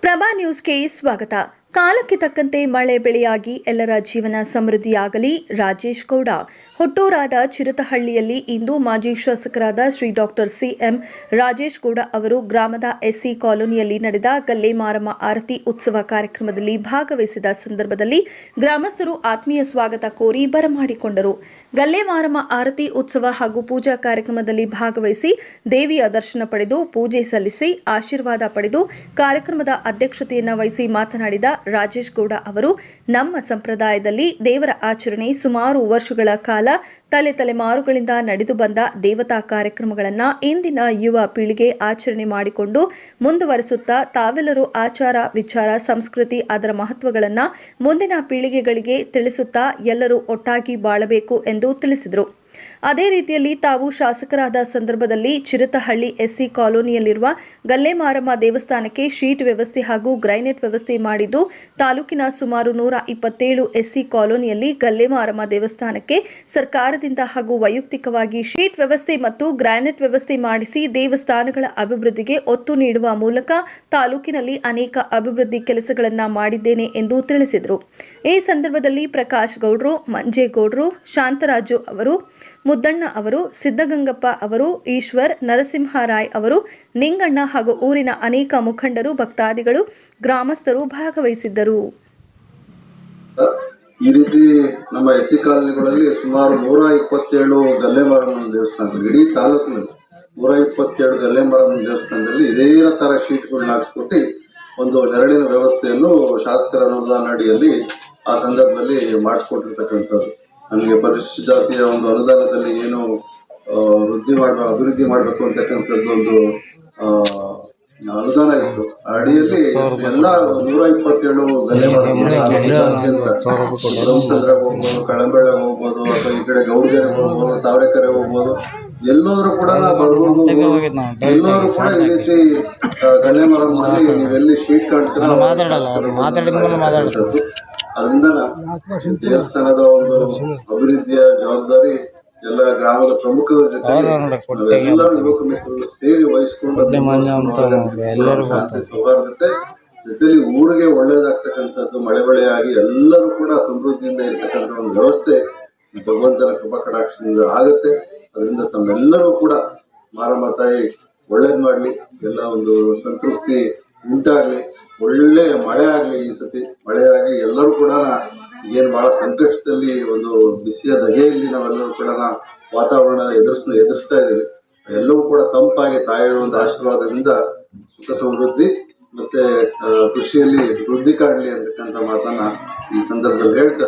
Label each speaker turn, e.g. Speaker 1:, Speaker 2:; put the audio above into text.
Speaker 1: ಪ್ರಭಾ ನ್ಯೂಸ್ಗೆ ಸ್ವಾಗತ ಕಾಲಕ್ಕೆ ತಕ್ಕಂತೆ ಮಳೆ ಬೆಳೆಯಾಗಿ ಎಲ್ಲರ ಜೀವನ ಸಮೃದ್ಧಿಯಾಗಲಿ. ರಾಜೇಶ್ ಗೌಡ, ಹುಟ್ಟೂರಾದ ಚಿರತಹಳ್ಳಿಯಲ್ಲಿ ಇಂದು ಮಾಜಿ ಶಾಸಕರಾದ ಶ್ರೀ ಡಾಕ್ಟರ್ ಸಿಎಂ ರಾಜೇಶ್ ಗೌಡ ಅವರು ಗ್ರಾಮದ ಎಸ್ಸಿ ಕಾಲೋನಿಯಲ್ಲಿ ನಡೆದ ಗಲ್ಲೆ ಮಾರಮ್ಮ ಆರತಿ ಉತ್ಸವ ಕಾರ್ಯಕ್ರಮದಲ್ಲಿ ಭಾಗವಹಿಸಿದ ಸಂದರ್ಭದಲ್ಲಿ ಗ್ರಾಮಸ್ಥರು ಆತ್ಮೀಯ ಸ್ವಾಗತ ಕೋರಿ ಬರಮಾಡಿಕೊಂಡರು. ಗಲ್ಲೆ ಮಾರಮ್ಮ ಆರತಿ ಉತ್ಸವ ಹಾಗೂ ಪೂಜಾ ಕಾರ್ಯಕ್ರಮದಲ್ಲಿ ಭಾಗವಹಿಸಿ ದೇವಿಯ ದರ್ಶನ ಪಡೆದು ಪೂಜೆ ಸಲ್ಲಿಸಿ ಆಶೀರ್ವಾದ ಪಡೆದು ಕಾರ್ಯಕ್ರಮದ ಅಧ್ಯಕ್ಷತೆಯನ್ನು ವಹಿಸಿ ಮಾತನಾಡಿದ ರಾಜೇಶ್ ಗೌಡ ಅವರು ನಮ್ಮ ಸಂಪ್ರದಾಯದಲ್ಲಿ ದೇವರ ಆಚರಣೆ ಸುಮಾರು ವರ್ಷಗಳ ಕಾಲ ತಲೆ ತಲೆಮಾರುಗಳಿಂದ ನಡೆದು ಬಂದ ದೇವತಾ ಕಾರ್ಯಕ್ರಮಗಳನ್ನು ಇಂದಿನ ಯುವ ಪೀಳಿಗೆ ಆಚರಣೆ ಮಾಡಿಕೊಂಡು ಮುಂದುವರೆಸುತ್ತಾ ತಾವೆಲ್ಲರೂ ಆಚಾರ, ವಿಚಾರ, ಸಂಸ್ಕೃತಿ ಅದರ ಮಹತ್ವಗಳನ್ನು ಮುಂದಿನ ಪೀಳಿಗೆಗಳಿಗೆ ತಿಳಿಸುತ್ತಾ ಎಲ್ಲರೂ ಒಟ್ಟಾಗಿ ಬಾಳಬೇಕು ಎಂದು ತಿಳಿಸಿದರು. ಅದೇ ರೀತಿಯಲ್ಲಿ ತಾವು ಶಾಸಕರಾದ ಸಂದರ್ಭದಲ್ಲಿ ಚಿರತಹಳ್ಳಿ ಎಸ್ಸಿ ಕಾಲೋನಿಯಲ್ಲಿರುವ ಗಲ್ಲೆಮಾರಮ್ಮ ದೇವಸ್ಥಾನಕ್ಕೆ ಶೀಟ್ ವ್ಯವಸ್ಥೆ ಹಾಗೂ ಗ್ರೈನೇಟ್ ವ್ಯವಸ್ಥೆ ಮಾಡಿದ್ದು, ತಾಲೂಕಿನ ಸುಮಾರು ನೂರ ಇಪ್ಪತ್ತೇಳು ಎಸ್ಸಿ ಕಾಲೋನಿಯಲ್ಲಿ ಗಲ್ಲೆಮಾರಮ್ಮ ದೇವಸ್ಥಾನಕ್ಕೆ ಸರ್ಕಾರದಿಂದ ಹಾಗೂ ವೈಯಕ್ತಿಕವಾಗಿ ಶೀಟ್ ವ್ಯವಸ್ಥೆ ಮತ್ತು ಗ್ರಾನೈಟ್ ವ್ಯವಸ್ಥೆ ಮಾಡಿಸಿ ದೇವಸ್ಥಾನಗಳ ಅಭಿವೃದ್ಧಿಗೆ ಒತ್ತು ನೀಡುವ ಮೂಲಕ ತಾಲೂಕಿನಲ್ಲಿ ಅನೇಕ ಅಭಿವೃದ್ಧಿ ಕೆಲಸಗಳನ್ನು ಮಾಡಿದ್ದೇನೆ ಎಂದು ತಿಳಿಸಿದರು. ಈ ಸಂದರ್ಭದಲ್ಲಿ ಪ್ರಕಾಶ್ ಗೌಡ್ರು, ಮಂಜೇಗೌಡ್ರು, ಶಾಂತರಾಜು ಅವರು ಮುದ್ದಣ್ಣ ಅವರು ಸಿದ್ದಗಂಗಪ್ಪ ಅವರು, ಈಶ್ವರ್, ನರಸಿಂಹರಾಯ್ ಅವರು, ನಿಂಗಣ್ಣ ಹಾಗೂ ಊರಿನ ಅನೇಕ ಮುಖಂಡರು, ಭಕ್ತಾದಿಗಳು, ಗ್ರಾಮಸ್ಥರು ಭಾಗವಹಿಸಿದ್ದರು.
Speaker 2: ಈ ರೀತಿ ನಮ್ಮ ಎಸ್ ಸಿ ಕಾಲನಿಗಳಲ್ಲಿ ಸುಮಾರು ನೂರ ಇಪ್ಪತ್ತೇಳು ಗಲ್ಲೆ ಮಾರಮ್ಮನ ದೇವಸ್ಥಾನದಲ್ಲಿ ಇಡೀ ತಾಲೂಕಿನಲ್ಲಿ ನೂರ ಇಪ್ಪತ್ತೇಳು ಗಲ್ಲೆ ಮಾರಮ್ಮನ ದೇವಸ್ಥಾನದಲ್ಲಿ ಇದೇ ತರ ಶೀಟ್ಗಳನ್ನ ಹಾಕ್ಸ್ಕೊಟ್ಟು ಒಂದು ನೆರಳಿನ ವ್ಯವಸ್ಥೆಯನ್ನು ಶಾಸಕರ ಅನುದಾನ ಅಡಿಯಲ್ಲಿ ಆ ಸಂದರ್ಭದಲ್ಲಿ ಮಾಡಿಸ್ಕೊಟ್ಟಿರ್ತಕ್ಕಂಥದ್ದು. ನಮಗೆ ಪರಿಶಿಷ್ಟ ಜಾತಿಯ ಒಂದು ಅನುದಾನದಲ್ಲಿ ಏನು ವೃದ್ಧಿ ಮಾಡುವ ಅಭಿವೃದ್ಧಿ ಮಾಡಬೇಕು ಅಂತಕ್ಕಂಥದ್ದು ಒಂದು ಅನುದಾನ ಇತ್ತು. ಆ ಅಡಿಯಲ್ಲಿ ಎಲ್ಲ ನೂರ ಇಪ್ಪತ್ತೇಳು ಗಲ್ಲೆ ಹೋಗ್ಬೋದು ಕಳಂಬೆಳೆ ಹೋಗ್ಬೋದು ಅಥವಾ ಈ ಕಡೆ ಗೌಡಗೆರೆ ಹೋಗ್ಬೋದು ತಾವರೆಕೆರೆ ಹೋಗ್ಬೋದು ಎಲ್ಲೋದ್ರು ಕೂಡ ಬಡವರು ಎಲ್ಲರೂ ಕೂಡ ಈ ರೀತಿ ಗಲ್ಲೆ ಮರದಲ್ಲಿ ನೀವೆಲ್ಲಿ ಶೀಟ್ ಕಾಣ್ತೀರ ಅದರಿಂದ ದೇವಸ್ಥಾನದ ಒಂದು ಅಭಿವೃದ್ಧಿಯ ಜವಾಬ್ದಾರಿ ಎಲ್ಲ ಗ್ರಾಮದ ಪ್ರಮುಖರ ಜೊತೆ ಎಲ್ಲ ಯುವಕ ಮಿತ್ರರು ಸೇರಿ ವಹಿಸಿಕೊಂಡು ಸೌಹಾರ್ದತೆ ಜೊತೆಲಿ ಊರಿಗೆ ಒಳ್ಳೇದಾಗ್ತಕ್ಕಂಥದ್ದು ಮಳೆ ಆಗಿ ಎಲ್ಲರೂ ಕೂಡ ಸಮೃದ್ಧಿಯಿಂದ ಇರ್ತಕ್ಕಂಥ ಒಂದು ವ್ಯವಸ್ಥೆ ಭಗವಂತನ ಕೃಪಾ ಕಟಾಕ್ಷದಿಂದ ಆಗುತ್ತೆ. ಅದರಿಂದ ತಮ್ಮೆಲ್ಲರೂ ಕೂಡ ಮಾರಮ್ಮ ತಾಯಿ ಒಳ್ಳೇದ್ ಮಾಡ್ಲಿ ಎಲ್ಲ ಒಂದು ಸಂತೃಪ್ತಿ ಉಂಟಾಗ್ಲಿ. ಒಳ್ಳೆ ಮಳೆ ಆಗ್ಲಿ ಈ ಸತಿ. ಮಳೆ ಆಗ್ಲಿ ಎಲ್ಲರೂ ಕೂಡ ಏನು ಬಹಳ ಸಂಕಷ್ಟದಲ್ಲಿ ಒಂದು ಬಿಸಿಯ ದಗೆಯಲ್ಲಿ ನಾವೆಲ್ಲರೂ ಕೂಡ ವಾತಾವರಣ ಎದುರಿಸ್ ಎದುರಿಸ್ತಾ ಇದ್ದೀವಿ. ಎಲ್ಲವೂ ಕೂಡ ತಂಪಾಗಿ ತಾಯಿ ಒಂದು ಆಶೀರ್ವಾದದಿಂದ ಸುಖ ಸಮೃದ್ಧಿ ಮತ್ತೆ ಕೃಷಿಯಲ್ಲಿ ವೃದ್ಧಿ ಕಾಣಲಿ ಅಂತಕ್ಕಂಥ ಮಾತನ್ನ ಈ ಸಂದರ್ಭದಲ್ಲಿ ಹೇಳ್ತಾ